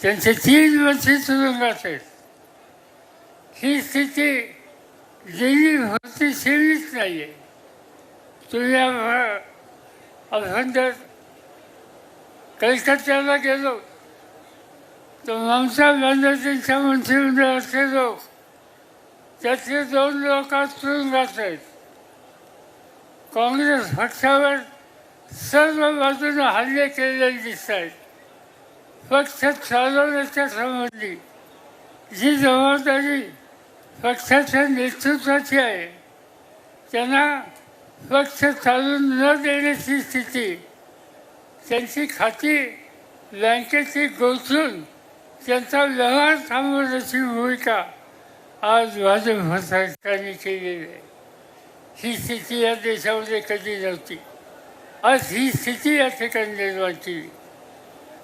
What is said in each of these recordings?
त्यांचे तीन वर्ष तुरुंगात आहेत ही स्थिती गेली होती सेवीच नाही आहे तुम्ही आपण कलकत्त्याला गेलो. तर ममता बॅनर्जींच्या मंत्रिमंडळातले लोक हो. त्यातले दोन लोक तुरुंगात आहेत काँग्रेस पक्षावर सर्व बाजूने हल्ले केलेले दिसत आहेत पक्ष चालवण्याच्या संबंधी जी जबाबदारी पक्षाच्या नेतृत्वाची आहे त्यांना पक्ष चालून न देण्याची स्थिती त्यांची खाती बँकेची गोचून त्यांचा व्यवहार थांबवण्याची भूमिका आज भाजप सरकारने केलेली आहे. ही स्थिती या देशामध्ये कधी नव्हती. आज ही स्थिती या ठिकाणी निर्माण केली.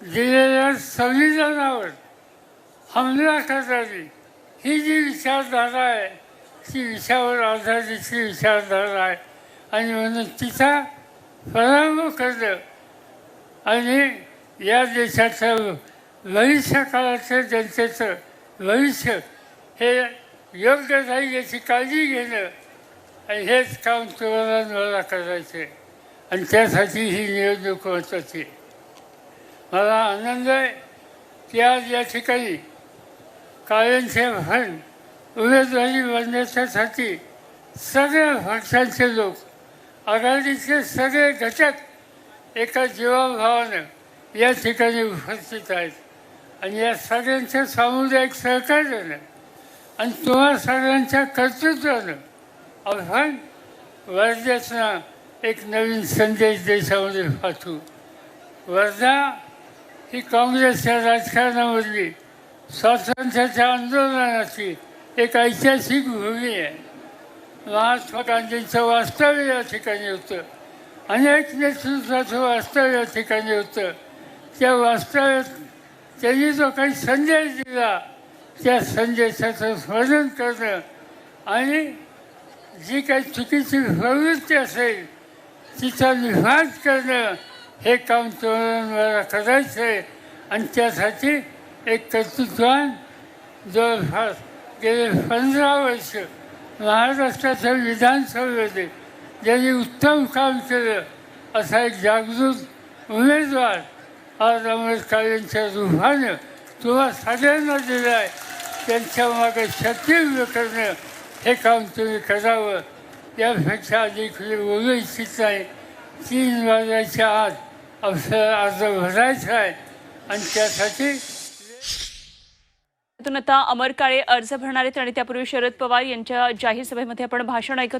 दिलेल्या संविधानावर हमला करणारी ही जी विचारधारा आहे ती विषयावर आधारितची विचारधारा आहे. आणि म्हणून तिचा पराभव करणं आणि या देशाचं भविष्य काळाचं जनतेचं भविष्य हे योग्य राहील याची काळजी घेणं आणि हेच काम तुम्हाला मला करायचं आहे आणि त्यासाठी ही निवडणूक महत्त्वाची आहे. मला आनंद आहे की आज या ठिकाणी कायमचे फंड उमेदवारी बनण्याच्यासाठी सगळ्या पक्षांचे लोक आघाडीचे सगळे घटक एका जीवाभावानं या ठिकाणी उपस्थित आहेत. आणि या सगळ्यांच्या सामुदायिक सहकार्यानं आणि तुम्हा सगळ्यांच्या कर्तृत्वानं आपण वर्ध्याचा एक नवीन संदेश देशामध्ये पाठवू. वर्धा ही काँग्रेसच्या राजकारणामधली स्वातंत्र्याच्या आंदोलनाची एक ऐतिहासिक भूमी आहे. महात्मा गांधींचं वास्तव्य या ठिकाणी होतं अनेक नेतृत्वाचं वास्तव्य या ठिकाणी होतं. त्या वास्तव्यात त्यांनी जो काही संदेश दिला त्या संदेशाचं स्मरण करणं आणि जी काही चुकीची प्रवृत्ती असेल तिचा निभाग करणं हे काम तुम्हाला मला करायचं आहे आणि त्यासाठी एक कर्तृत्वान जवळपास गेले पंधरा वर्ष महाराष्ट्राच्या विधानसभेमध्ये ज्यांनी उत्तम काम केलं असा एक जागृत उमेदवार आज आंबेडकरांच्या रूपानं तुम्हा सगळ्यांना दिलं आहे त्यांच्या मागे शक्ती करणं हे काम तुम्ही करावं. यापेक्षा अधिक बोलू इच्छित नाही. तीन वाजायच्या आत आपल्याला अर्ज आहे. आणि त्यासाठी आता अमर काळे अर्ज भरणार आहेत आणि त्यापूर्वी शरद पवार यांच्या जाहीर सभेमध्ये आपण भाषण ऐकत